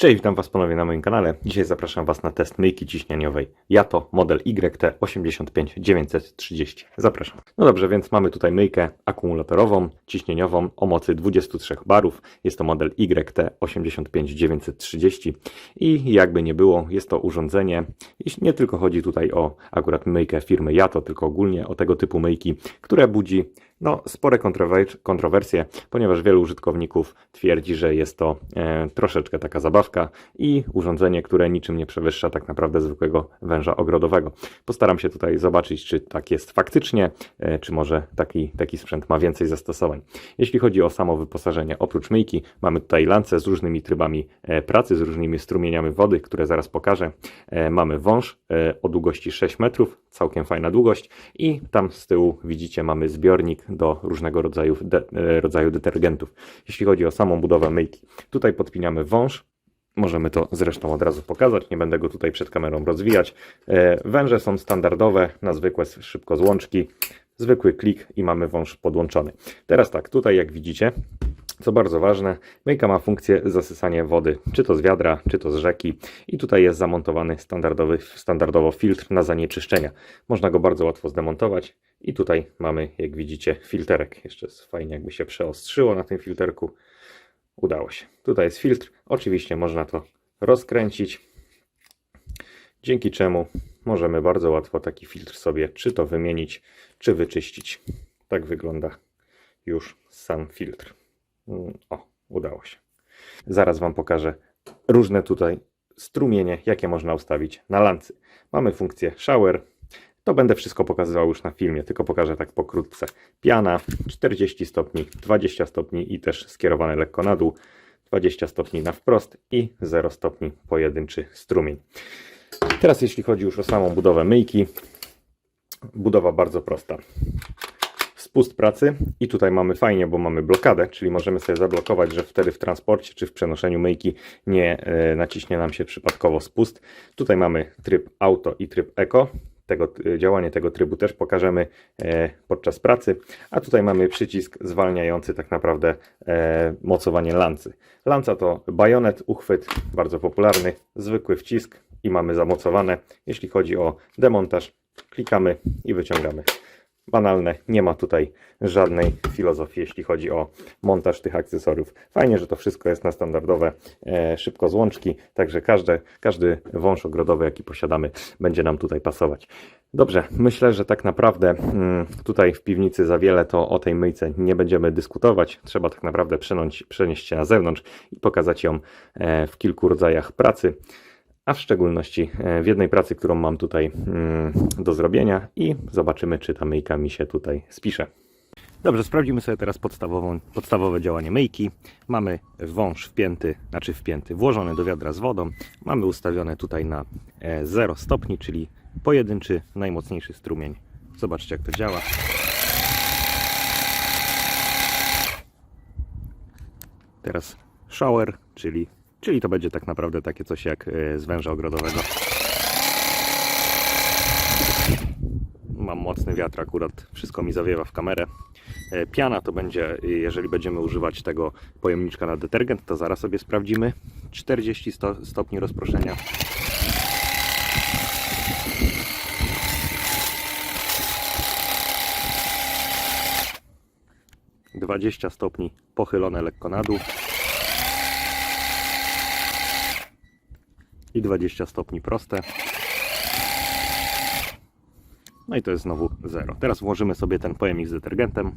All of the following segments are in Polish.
Cześć, witam Was ponownie na moim kanale. Dzisiaj zapraszam Was na test myjki ciśnieniowej Yato model YT85930. Zapraszam. No dobrze, więc mamy tutaj myjkę akumulatorową, ciśnieniową o mocy 23 barów. Jest to model YT85930 i jakby nie było, jest to urządzenie, jeśli nie tylko chodzi tutaj o akurat myjkę firmy Yato, tylko ogólnie o tego typu myjki, które budzi no, spore kontrower- kontrowersje, ponieważ wielu użytkowników twierdzi, że jest to e, troszeczkę taka zabawka i urządzenie, które niczym nie przewyższa tak naprawdę zwykłego węża ogrodowego. Postaram się tutaj zobaczyć, czy tak jest faktycznie, e, czy może taki, taki sprzęt ma więcej zastosowań. Jeśli chodzi o samo wyposażenie, oprócz myjki mamy tutaj lance z różnymi trybami e, pracy, z różnymi strumieniami wody, które zaraz pokażę. E, mamy wąż e, o długości 6 metrów, całkiem fajna długość i tam z tyłu widzicie mamy zbiornik do różnego rodzaju, de, e, rodzaju detergentów. Jeśli chodzi o samą budowę myjki, tutaj podpinamy wąż. Możemy to zresztą od razu pokazać, nie będę go tutaj przed kamerą rozwijać. E, Węże są standardowe, na zwykłe szybko złączki, zwykły klik i mamy wąż podłączony. Teraz tak, tutaj jak widzicie, co bardzo ważne, myjka ma funkcję zasysania wody, czy to z wiadra, czy to z rzeki i tutaj jest zamontowany standardowy, standardowo filtr na zanieczyszczenia. Można go bardzo łatwo zdemontować i tutaj mamy, jak widzicie, filterek. Jeszcze jest fajnie jakby się przeostrzyło na tym filterku. Udało się. Tutaj jest filtr. Oczywiście można to rozkręcić, dzięki czemu możemy bardzo łatwo taki filtr sobie czy to wymienić, czy wyczyścić. Tak wygląda już sam filtr. Mm, O, udało się. Zaraz Wam pokażę różne tutaj strumienie, jakie można ustawić na lancy. Mamy funkcję shower. To będę wszystko pokazywał już na filmie, tylko pokażę tak pokrótce. Piana 40 stopni, 20 stopni i też skierowane lekko na dół, 20 stopni na wprost i 0 stopni pojedynczy strumień. Teraz jeśli chodzi już o samą budowę myjki, budowa bardzo prosta spust pracy i tutaj mamy fajnie, bo mamy blokadę, czyli możemy sobie zablokować, że wtedy w transporcie czy w przenoszeniu myjki nie e, naciśnie nam się przypadkowo spust. Tutaj mamy tryb auto i tryb eco. Tego, e, działanie tego trybu też pokażemy e, podczas pracy, a tutaj mamy przycisk zwalniający tak naprawdę mocowanie lancy. Lanca to bajonet, uchwyt, bardzo popularny, zwykły wcisk i mamy zamocowane. Jeśli chodzi o demontaż, klikamy i wyciągamy banalne, nie ma tutaj żadnej filozofii, jeśli chodzi o montaż tych akcesoriów. Fajnie, że to wszystko jest na standardowe e, szybko złączki, także każdy, każdy wąż ogrodowy, jaki posiadamy, będzie nam tutaj pasować. Dobrze, myślę, że tak naprawdę mm, tutaj w piwnicy za wiele to o tej myjce nie będziemy dyskutować. Trzeba tak naprawdę przenąć, przenieść się na zewnątrz i pokazać ją e, w kilku rodzajach pracy a w szczególności e, w jednej pracy, którą mam tutaj mm, do zrobienia i zobaczymy, czy ta myjka mi się tutaj spisze. Dobrze, sprawdzimy sobie teraz podstawowe działanie myjki. Mamy wąż wpięty, znaczy wpięty, włożony do wiadra z wodą. Mamy ustawione tutaj na e, 0 stopni, czyli pojedynczy, najmocniejszy strumień. Zobaczcie, jak to działa. Teraz shower, czyli, czyli to będzie tak naprawdę takie coś jak e, z węża ogrodowego. Mam mocny wiatr akurat, wszystko mi zawiewa w kamerę. E, Piana to będzie, jeżeli będziemy używać tego pojemniczka na detergent, to zaraz sobie sprawdzimy. 40 sto, stopni rozproszenia. Dwadzieścia stopni pochylone lekko na dół. I 20 stopni proste. No i to jest znowu 0. Teraz włożymy sobie ten pojemnik z detergentem.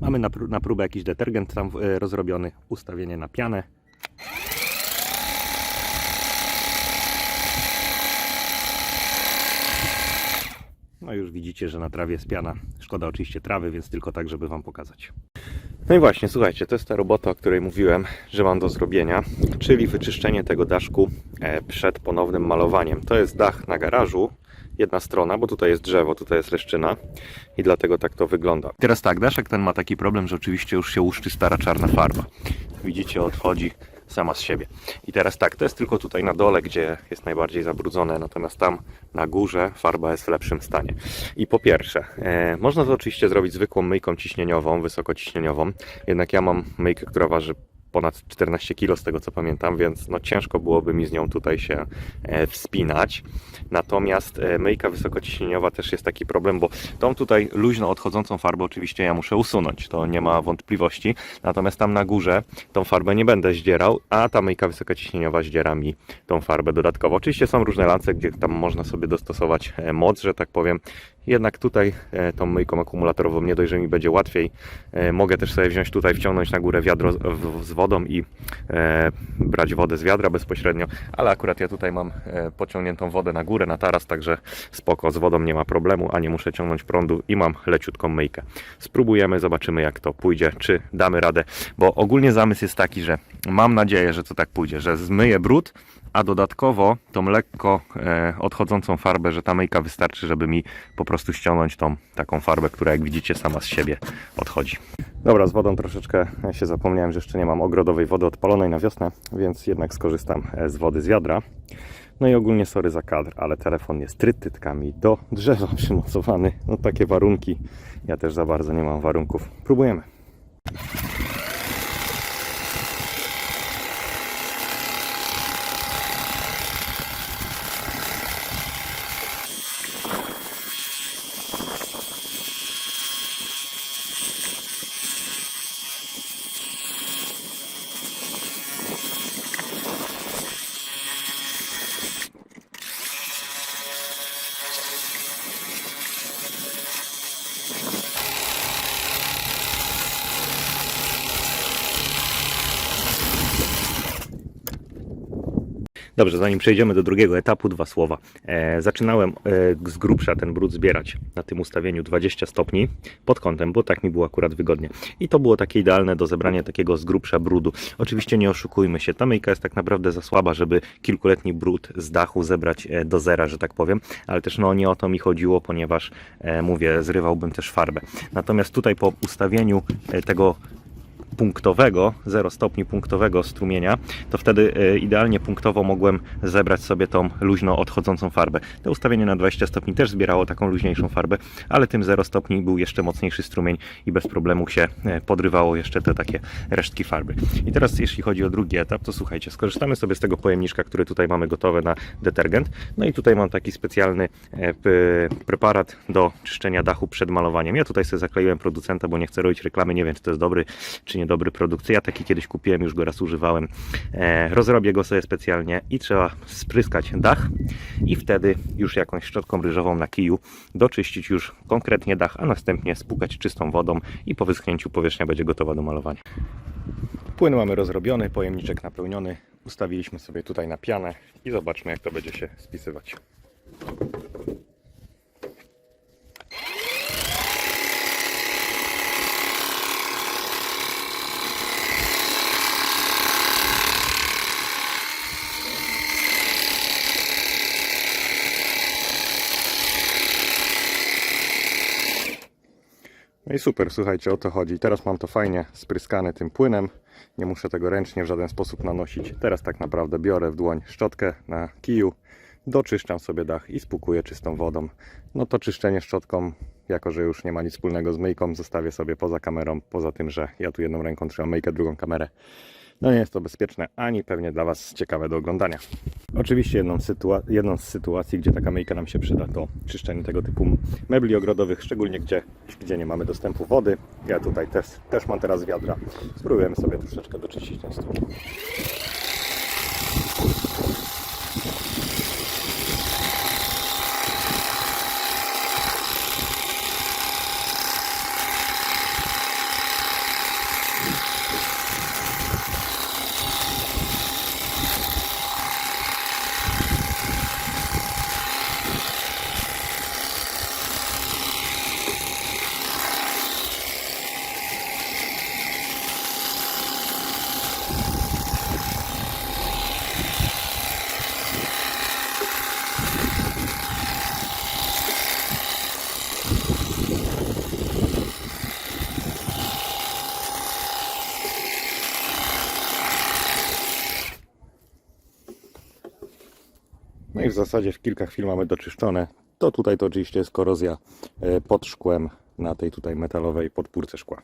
Mamy na, na próbę jakiś detergent tam e, rozrobiony, ustawienie na pianę. No już widzicie, że na trawie jest piana. Szkoda oczywiście trawy, więc tylko tak, żeby Wam pokazać. No i właśnie, słuchajcie, to jest ta robota, o której mówiłem, że mam do zrobienia, czyli wyczyszczenie tego daszku e, przed ponownym malowaniem. To jest dach na garażu, jedna strona, bo tutaj jest drzewo, tutaj jest leszczyna i dlatego tak to wygląda. Teraz tak, daszek ten ma taki problem, że oczywiście już się łuszczy stara czarna farba. Widzicie, odchodzi sama z siebie. I teraz tak, to jest tylko tutaj na dole, gdzie jest najbardziej zabrudzone, natomiast tam na górze farba jest w lepszym stanie. I po pierwsze, e, można to oczywiście zrobić zwykłą myjką ciśnieniową, wysokociśnieniową, jednak ja mam myjkę, która waży ponad 14 kg z tego co pamiętam, więc no ciężko byłoby mi z nią tutaj się e, wspinać. Natomiast e, myjka wysokociśnieniowa też jest taki problem, bo tą tutaj luźno odchodzącą farbę oczywiście ja muszę usunąć, to nie ma wątpliwości. Natomiast tam na górze tą farbę nie będę zdzierał, a ta myjka wysokociśnieniowa zdziera mi tą farbę dodatkowo. Oczywiście są różne lance, gdzie tam można sobie dostosować e, moc, że tak powiem. Jednak tutaj e, tą myjką akumulatorową nie dość, że mi będzie łatwiej. E, Mogę też sobie wziąć tutaj, wciągnąć na górę wiadro z- wodą i e, brać wodę z wiadra bezpośrednio, ale akurat ja tutaj mam pociągniętą wodę na górę, na taras, także spoko, z wodą nie ma problemu, a nie muszę ciągnąć prądu i mam leciutką myjkę. Spróbujemy, zobaczymy jak to pójdzie, czy damy radę, bo ogólnie zamysł jest taki, że mam nadzieję, że to tak pójdzie, że zmyję brud, a dodatkowo tą lekko e, odchodzącą farbę, że ta myjka wystarczy, żeby mi po prostu ściągnąć tą taką farbę, która jak widzicie sama z siebie odchodzi. Dobra, z wodą troszeczkę się zapomniałem, że jeszcze nie mam ogrodowej wody odpalonej na wiosnę, więc jednak skorzystam e, z wody z wiadra. No i ogólnie sorry za kadr, ale telefon jest trytytkami do drzewa przymocowany. No takie warunki. Ja też za bardzo nie mam warunków. Próbujemy. Dobrze, zanim przejdziemy do drugiego etapu, dwa słowa. E, zaczynałem e, z grubsza ten brud zbierać na tym ustawieniu 20 stopni pod kątem, bo tak mi było akurat wygodnie. I to było takie idealne do zebrania takiego z grubsza brudu. Oczywiście nie oszukujmy się, ta myjka jest tak naprawdę za słaba, żeby kilkuletni brud z dachu zebrać e, do zera, że tak powiem, ale też no nie o to mi chodziło, ponieważ e, mówię, zrywałbym też farbę. Natomiast tutaj po ustawieniu e, tego punktowego, 0 stopni punktowego strumienia, to wtedy e, idealnie punktowo mogłem zebrać sobie tą luźno odchodzącą farbę. To ustawienie na 20 stopni też zbierało taką luźniejszą farbę, ale tym 0 stopni był jeszcze mocniejszy strumień i bez problemu się e, podrywało jeszcze te takie resztki farby. I teraz jeśli chodzi o drugi etap, to słuchajcie, skorzystamy sobie z tego pojemniczka, który tutaj mamy gotowe na detergent. No i tutaj mam taki specjalny e, preparat do czyszczenia dachu przed malowaniem. Ja tutaj sobie zakleiłem producenta, bo nie chcę robić reklamy, nie wiem czy to jest dobry czy niedobry produkt. Ja taki kiedyś kupiłem, już go raz używałem. E, rozrobię go sobie specjalnie i trzeba spryskać dach i wtedy już jakąś szczotką ryżową na kiju doczyścić już konkretnie dach, a następnie spłukać czystą wodą i po wyschnięciu powierzchnia będzie gotowa do malowania. Płyn mamy rozrobiony, pojemniczek napełniony. Ustawiliśmy sobie tutaj na pianę i zobaczmy jak to będzie się spisywać. No i super, słuchajcie, o to chodzi. Teraz mam to fajnie spryskane tym płynem. Nie muszę tego ręcznie w żaden sposób nanosić. Teraz tak naprawdę biorę w dłoń szczotkę na kiju, doczyszczam sobie dach i spłukuję czystą wodą. No to czyszczenie szczotką, jako że już nie ma nic wspólnego z myjką, zostawię sobie poza kamerą. Poza tym, że ja tu jedną ręką trzymam myjkę, drugą kamerę. No nie jest to bezpieczne, ani pewnie dla Was ciekawe do oglądania. Oczywiście jedną, jedną z sytuacji, gdzie taka myjka nam się przyda, to czyszczenie tego typu mebli ogrodowych, szczególnie gdzie, gdzie nie mamy dostępu wody. Ja tutaj też, też mam teraz wiadra. Spróbujemy sobie troszeczkę doczyścić ten stół. W zasadzie w kilka chwil mamy doczyszczone. To tutaj to oczywiście jest korozja e, pod szkłem na tej tutaj metalowej podpórce szkła.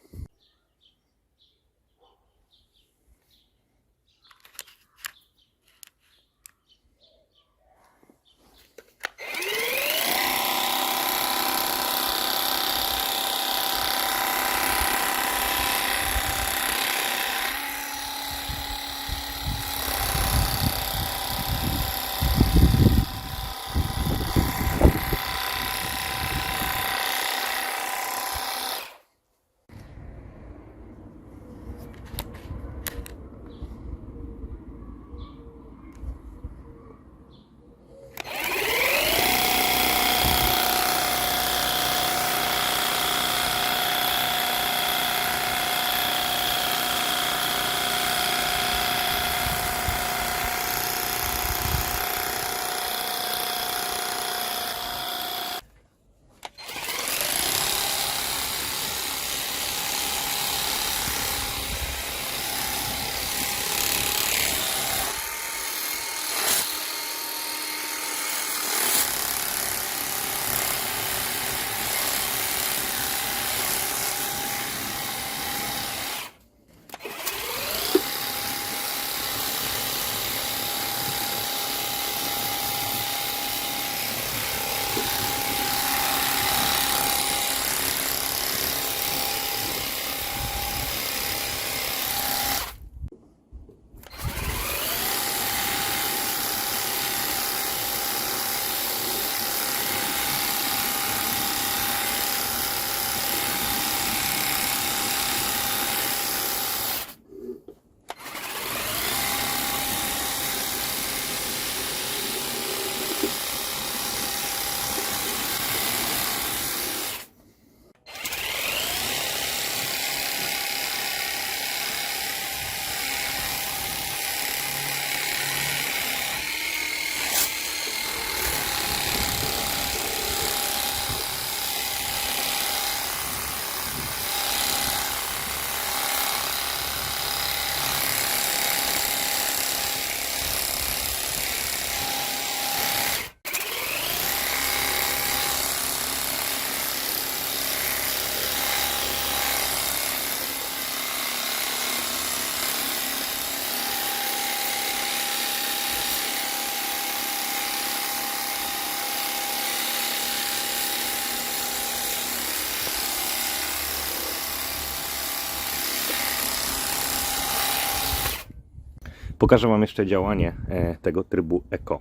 Pokażę Wam jeszcze działanie e, tego trybu Eco.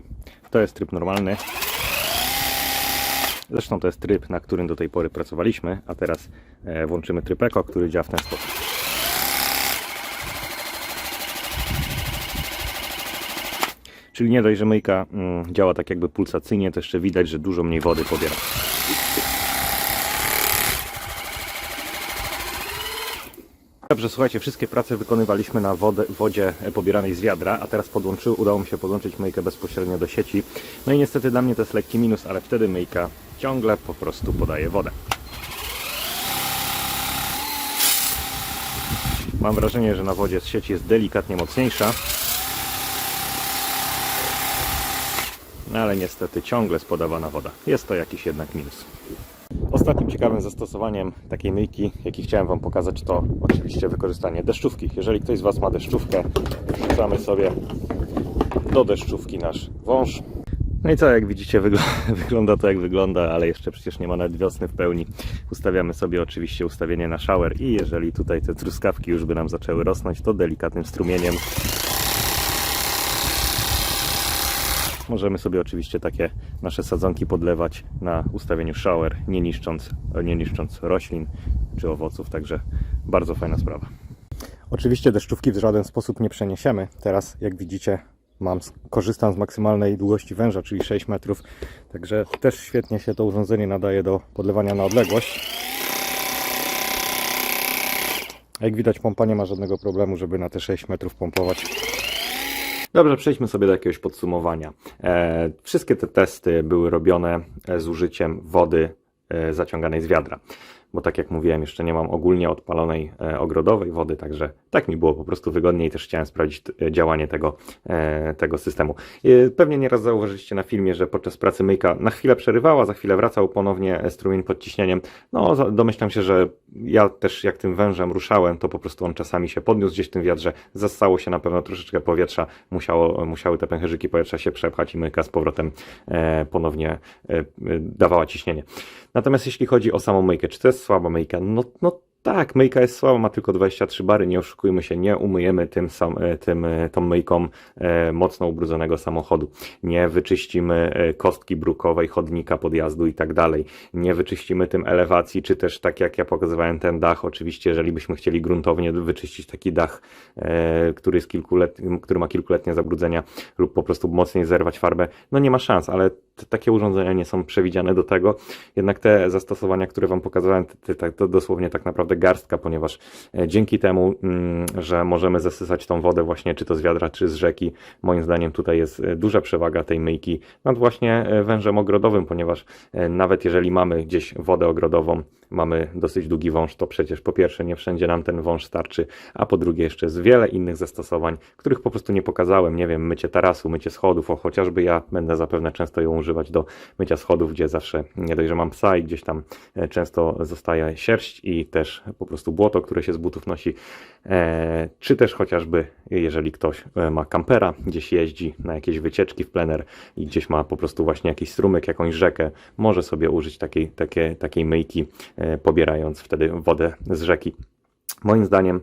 To jest tryb normalny. Zresztą to jest tryb, na którym do tej pory pracowaliśmy, a teraz e, włączymy tryb Eco, który działa w ten sposób. Czyli nie dość, że myjka mm, działa tak jakby pulsacyjnie, to jeszcze widać, że dużo mniej wody pobiera. Dobrze, słuchajcie, wszystkie prace wykonywaliśmy na wodę, wodzie pobieranej z wiadra, a teraz podłączy, udało mi się podłączyć myjkę bezpośrednio do sieci. No i niestety dla mnie to jest lekki minus, ale wtedy myjka ciągle po prostu podaje wodę. Mam wrażenie, że na wodzie z sieci jest delikatnie mocniejsza. No ale niestety ciągle jest podawana woda. Jest to jakiś jednak minus. Ostatnim ciekawym zastosowaniem takiej myjki, jaki chciałem Wam pokazać, to oczywiście wykorzystanie deszczówki. Jeżeli ktoś z Was ma deszczówkę, wrzucamy sobie do deszczówki nasz wąż. No i co, jak widzicie, wygl wygląda to jak wygląda, ale jeszcze przecież nie ma nawet wiosny w pełni. Ustawiamy sobie oczywiście ustawienie na shower i jeżeli tutaj te truskawki już by nam zaczęły rosnąć, to delikatnym strumieniem Możemy sobie oczywiście takie nasze sadzonki podlewać na ustawieniu shower, nie niszcząc, nie niszcząc roślin czy owoców, także bardzo fajna sprawa. Oczywiście deszczówki w żaden sposób nie przeniesiemy. Teraz, jak widzicie, mam, korzystam z maksymalnej długości węża, czyli 6 metrów, także też świetnie się to urządzenie nadaje do podlewania na odległość. Jak widać, pompa nie ma żadnego problemu, żeby na te 6 metrów pompować. Dobrze, przejdźmy sobie do jakiegoś podsumowania. E, wszystkie te testy były robione e, z użyciem wody e, zaciąganej z wiadra. Bo tak jak mówiłem, jeszcze nie mam ogólnie odpalonej e, ogrodowej wody, także tak mi było po prostu wygodniej. Też chciałem sprawdzić e, działanie tego, e, tego systemu. Pewnie nieraz zauważyliście na filmie, że podczas pracy myjka na chwilę przerywała, za chwilę wracał ponownie strumień pod ciśnieniem. No, domyślam się, że ja też jak tym wężem ruszałem, to po prostu on czasami się podniósł gdzieś w tym wiadrze, zastało się na pewno troszeczkę powietrza, musiało, musiały te pęcherzyki powietrza się przepchać i myjka z powrotem ponownie dawała ciśnienie. Natomiast jeśli chodzi o samą myjkę, czy to jest słaba myjka? No, no tak, myjka jest słaba, ma tylko 23 bary, nie oszukujmy się, nie umyjemy tym, sam, e, tym e, tą myjką e, mocno ubrudzonego samochodu. Nie wyczyścimy kostki brukowej, chodnika, podjazdu i tak dalej. Nie wyczyścimy tym elewacji, czy też tak jak ja pokazywałem ten dach, oczywiście jeżeli byśmy chcieli gruntownie wyczyścić taki dach, który, jest kilkulet, który ma kilkuletnie zabrudzenia lub po prostu mocniej zerwać farbę, no nie ma szans, ale takie urządzenia nie są przewidziane do tego. Jednak te zastosowania, które Wam pokazałem, to, dosłownie tak naprawdę garstka, ponieważ e, dzięki temu, mm, że możemy zasysać tą wodę właśnie czy to z wiadra, czy z rzeki, moim zdaniem tutaj jest e, duża przewaga tej myjki nad właśnie e, wężem ogrodowym, ponieważ nawet jeżeli mamy gdzieś wodę ogrodową, mamy dosyć długi wąż, to przecież po pierwsze nie wszędzie nam ten wąż starczy, a po drugie jeszcze jest wiele innych zastosowań, których po prostu nie pokazałem. Nie wiem, mycie tarasu, mycie schodów, o chociażby ja będę zapewne często ją używać do mycia schodów, gdzie zawsze nie dość, że mam psa i gdzieś tam e, często zostaje sierść i też po prostu błoto, które się z butów nosi, e, czy też chociażby jeżeli ktoś e, ma kampera, gdzieś jeździ na jakieś wycieczki w plener i gdzieś ma po prostu właśnie jakiś strumyk, jakąś rzekę, może sobie użyć takiej, takiej, takiej myjki, pobierając wtedy wodę z rzeki. Moim zdaniem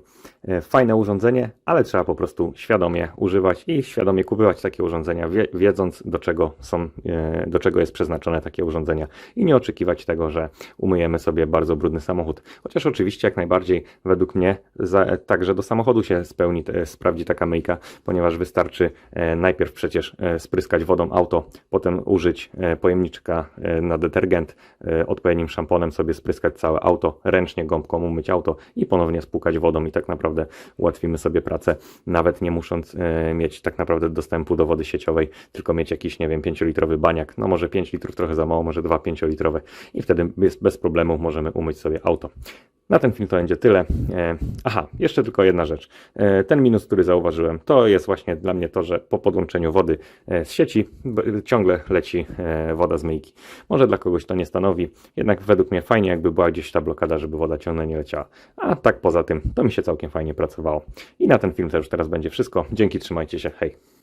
fajne urządzenie, ale trzeba po prostu świadomie używać i świadomie kupować takie urządzenia, wie, wiedząc do czego są, e, do czego jest przeznaczone takie urządzenia i nie oczekiwać tego, że umyjemy sobie bardzo brudny samochód. Chociaż oczywiście jak najbardziej według mnie za, także do samochodu się spełni, e, sprawdzi taka myjka, ponieważ wystarczy e, najpierw przecież e, spryskać wodą auto, potem użyć e, pojemniczka e, na detergent, e, odpowiednim szamponem sobie spryskać całe auto, ręcznie gąbką umyć auto i ponownie spłukać wodą i tak naprawdę ułatwimy sobie pracę, nawet nie musząc e, mieć tak naprawdę dostępu do wody sieciowej, tylko mieć jakiś, nie wiem, 5-litrowy baniak, no może 5 litrów trochę za mało, może 2 5-litrowe i wtedy bez problemu możemy umyć sobie auto. Na ten film to będzie tyle. E, Aha, jeszcze tylko jedna rzecz. E, Ten minus, który zauważyłem, to jest właśnie dla mnie to, że po podłączeniu wody e, z sieci ciągle leci woda z myjki. Może dla kogoś to nie stanowi, jednak według mnie fajnie jakby była gdzieś ta blokada, żeby woda ciągle nie leciała. A tak poza tym, to mi się całkiem fajnie pracowało. I na ten film to już teraz będzie wszystko. Dzięki, trzymajcie się, hej.